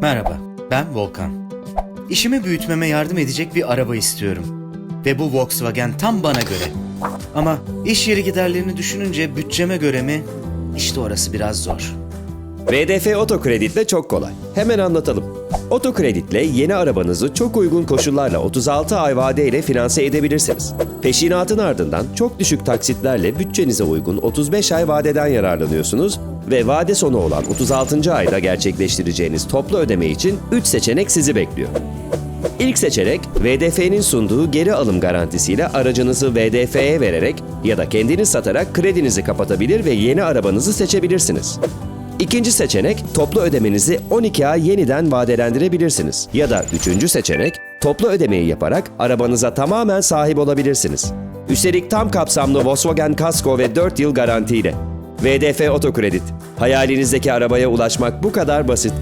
Merhaba, ben Volkan. İşimi büyütmeme yardım edecek bir araba istiyorum. Ve bu Volkswagen tam bana göre. Ama iş yeri giderlerini düşününce bütçeme göre mi? İşte orası biraz zor. VDF Otokreditle çok kolay. Hemen anlatalım. Otokreditle yeni arabanızı çok uygun koşullarla 36 ay vadeyle finanse edebilirsiniz. Peşinatın ardından çok düşük taksitlerle bütçenize uygun 35 ay vadeden yararlanıyorsunuz ve vade sonu olan 36. ayda gerçekleştireceğiniz toplu ödeme için 3 seçenek sizi bekliyor. İlk seçenek VDF'nin sunduğu geri alım garantisiyle aracınızı VDF'ye vererek ya da kendiniz satarak kredinizi kapatabilir ve yeni arabanızı seçebilirsiniz. İkinci seçenek toplu ödemenizi 12 ay yeniden vadelendirebilirsiniz. Ya da üçüncü seçenek toplu ödemeyi yaparak arabanıza tamamen sahip olabilirsiniz. Üstelik tam kapsamlı Volkswagen Kasko ve 4 yıl garantiyle. VDF Otokredit. Hayalinizdeki arabaya ulaşmak bu kadar basit.